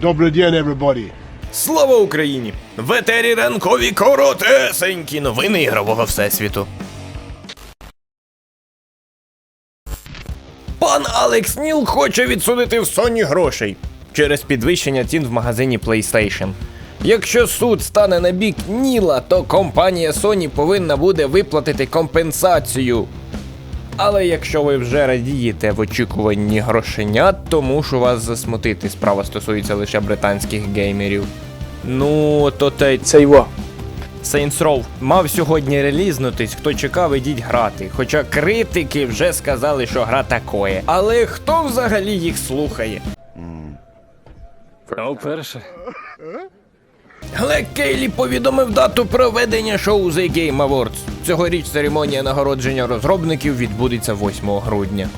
Добрий день, everybody. Слава Україні! В етері ранкові коротесенькі новини ігрового всесвіту. Пан Алекс Ніл хоче відсудити в Sony грошей через підвищення цін в магазині PlayStation. Якщо суд стане на бік Ніла, то компанія Sony повинна буде виплатити компенсацію. Але якщо ви вже радієте в очікуванні грошенят, то мушу вас засмутити. Справа стосується лише британських геймерів. Ну, то те Це його. Saints Row мав сьогодні релізнутись, хто чекав, ідіть грати. Хоча критики вже сказали, що гра такое. Але хто взагалі їх слухає? А вперше. Глек Кейлі повідомив дату проведення шоу The Game Awards. Цьогоріч церемонія нагородження розробників відбудеться 8 грудня.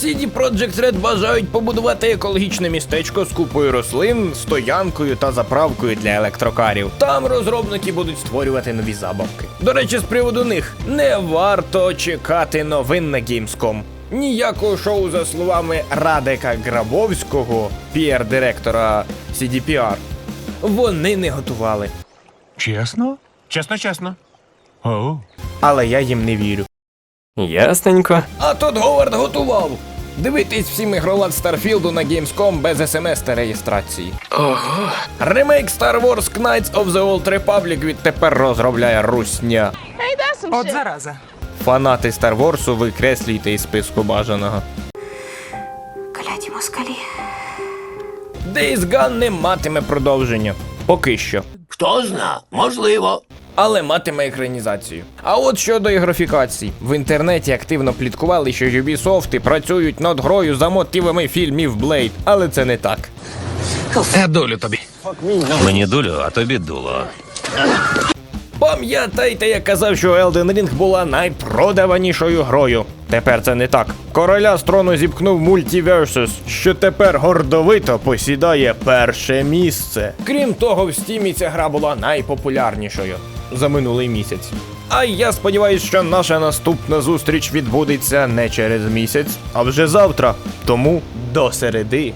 CD Projekt Red бажають побудувати екологічне містечко з купою рослин, стоянкою та заправкою для електрокарів. Там розробники будуть створювати нові забавки. До речі, з приводу них не варто чекати новин на Gamescom. Ніякого шоу, за словами Радека Грабовського, піар-директора CDPR, вони не готували. Чесно? Чесно, чесно. Оу. Але я їм не вірю. Ясненько. А тут Говард готував. Дивитись всім ігролад Старфілду на Gamescom без смс та реєстрації. Ого. Ремейк Star Wars Knights of the Old Republic відтепер розробляє Русня. От зараза. Фанати Star Wars викреслюйте із списку бажаного. Days Gone не матиме продовження. Поки що. Хто зна, можливо. Але матиме екранізацію. А от щодо ігрофікацій, в інтернеті активно пліткували, що Ubisoft працюють над грою за мотивами фільмів Blade, але це не так. А долю тобі. Мені долю, а тобі дуло. Пам'ятайте, я казав, що Elden Ring була найпродаванішою грою. Тепер це не так. Короля з трону зіпхнув Multiversus, що тепер гордовито посідає перше місце. Крім того, в стімі ця гра була найпопулярнішою за минулий місяць. А я сподіваюся, що наша наступна зустріч відбудеться не через місяць, а вже завтра. Тому до середи.